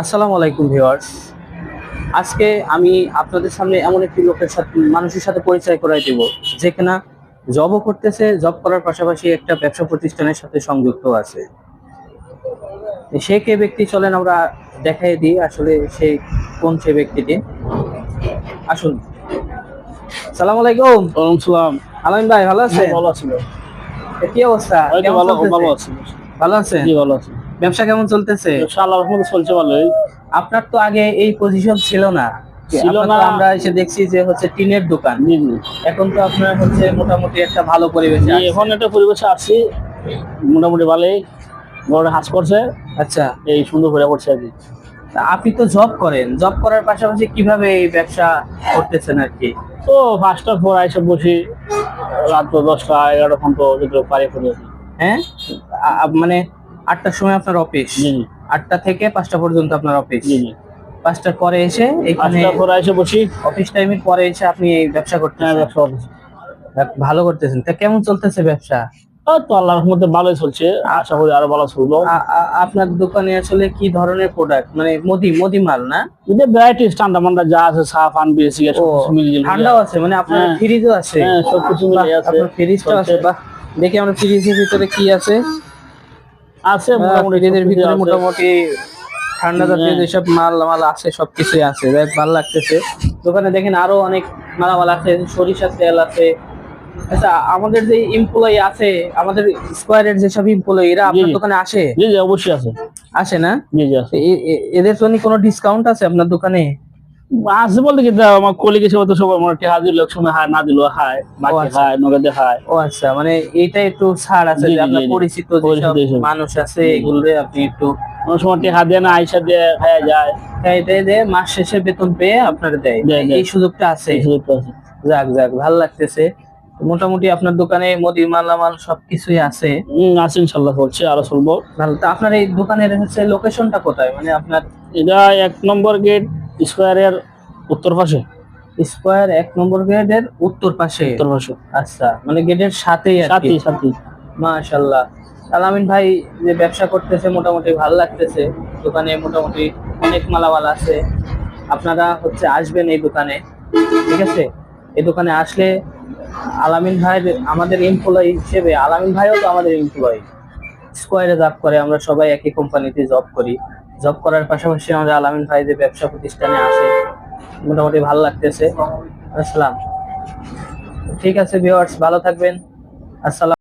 আসসালামু আলাইকুম ভিউয়ার্স। আজকে আমি আপনাদের সামনে এমন একটি লোকের সাথে মানুষের সাথে পরিচয় করাই দেব যে কিনা জবও করতেছে জব করার পাশাপাশি একটা ব্যবসা প্রতিষ্ঠানের সাথে সংযুক্ত আছে। সে কে ব্যক্তি চলেন আমরা দেখাই দিই আসলে সে কোন সে ব্যক্তিটি। আসুন। সালাম আলাইকুম। ওয়ালাইকুম সালাম। আলামিন ভাই ভালো আছেন? ভালো আছি কি অবস্থা? ভালো চলতেছে? ভালো আছি। ভালো আছেন? জি ভালো আছি। ব্যবসা কেমন চলতেছে? ব্যবসা চলছে ভালোই। আপনার তো আগে এই পজিশন ছিল না। ছিল না। আমরা এসে দেখছি যে হচ্ছে টিনের দোকান। জি জি। এখন তো আপনার হচ্ছে মোটামুটি একটা ভালো পরিবেশে এখন একটা পরিবেশে আসছি মোটামুটি ভালোই। বড় হাস করছে। আচ্ছা। এই সুন্দর করে করছে আর কি। আপনি তো জব করেন। জব করার পাশাপাশি কীভাবে এই ব্যবসা করতেছেন আর কি? তো পাঁচটার পর এসে বসি রাত দশটা এগারোটা পর্যন্ত যেতে পারি করে হ্যাঁ? মানে আটটার সময় আপনার অফিস আটটা থেকে পাঁচটা পর্যন্ত আপনার অফিস পাঁচটার পরে এসে এখানে পর এসে বসি। অফিস টাইমের পরে এসে আপনি এই ব্যবসা হ্যাঁ করতেছেন ব্যবসা করতেছি। ভালো করতেছেন। তা কেমন চলতেছে ব্যবসা? তো আল্লাহর রহমতে ভালোই চলছে। আশা করি আরও ভালো চলবো। আপনার দোকানে আসলে কি ধরনের প্রোডাক্ট মানে মুদি মুদি মাল না? ভ্যারাইটিস ঠান্ডা মান্ডা যা আছে চা ঠান্ডাও আছে মানে আপনার হ্যাঁ। ফ্রিজও আছে। হ্যাঁ সব কিছু বাহ, আছে। আপনার ফ্রিজটাও আছে। বাহ দেখি আমরা ফ্রিজের ভিতরে কি আছে। আছে মোটামুটি ফ্রিজের ভিতরে মোটামুটি ঠান্ডা জাতীয় হ্যাঁ। যেসব মাল মাল আছে সবকিছুই আছে। বেশ ভালো লাগতেছে। দোকানে দেখেন আরও অনেক মালামাল আছে সরিষার তেল আছে। আচ্ছা আমাদের যে এমপ্লয়ি আছে আমাদের স্কোয়ারের যেসব এমপ্লয়ি এরা আপনার। দোকানে আসে? জি জি অবশ্যই আছে। আসে না? জি জি এদের জন্য কোনো ডিসকাউন্ট আছে আপনার দোকানে? আছে বলতে কি আমার কলিগ হিসেবে তো সবাই আমার টিহা দিল সময় হায় না দিলেও খায় বাকি আচ্ছা। খায় নগদে খায় ও আচ্ছা মানে এইটা একটু ছাড় আছে যে আপনার। পরিচিত যেসব মানুষ আছে এগুলো আপনি একটু অনেক সময় টিহা দিয়ে না আইসা দিয়ে খাওয়া যায়। এই দেয় দেয় মাস শেষে বেতন পেয়ে আপনার দেয়। এই সুযোগটা আছে। যাক যাক ভালো লাগতেছে। মোটামুটি আপনার দোকানে মুদি মালামাল সবকিছুই আছে। আছে ইনশাল্লাহ চলছে আরও চলবো। ভালো তো আপনার এই দোকানের হচ্ছে লোকেশনটা কোথায়? মানে আপনার এটা এক নম্বর গেট স্কোয়ারের উত্তর পাশে? স্কোয়ার এক নম্বর গেটের উত্তর পাশে। উত্তর পাশে। আচ্ছা মানে গেটের সাথেই আর সাথী কি সাথী মাশাল্লাহ আলামিন ভাই যে ব্যবসা করতেছে মোটামুটি ভালো লাগতেছে। দোকানে মোটামুটি অনেক মালামাল আছে। আপনারা হচ্ছে আসবেন এই দোকানে ঠিক আছে? এই দোকানে আসলে আলামিন ভাই আমাদের এমপ্লয়ি হিসেবে আলামিন ভাইও তো আমাদের এমপ্লয়ি স্কোয়ারে জব করে, আমরা সবাই একই কোম্পানিতে জব করি। জব করার পাশাপাশি আমাদের আলামিন ভাই যে ব্যবসা প্রতিষ্ঠানে আসে। মোটামুটি ভালো লাগতেছে। আসসালাম। ঠিক আছে ভিওয়ার্স ভালো থাকবেন। আসসালাম।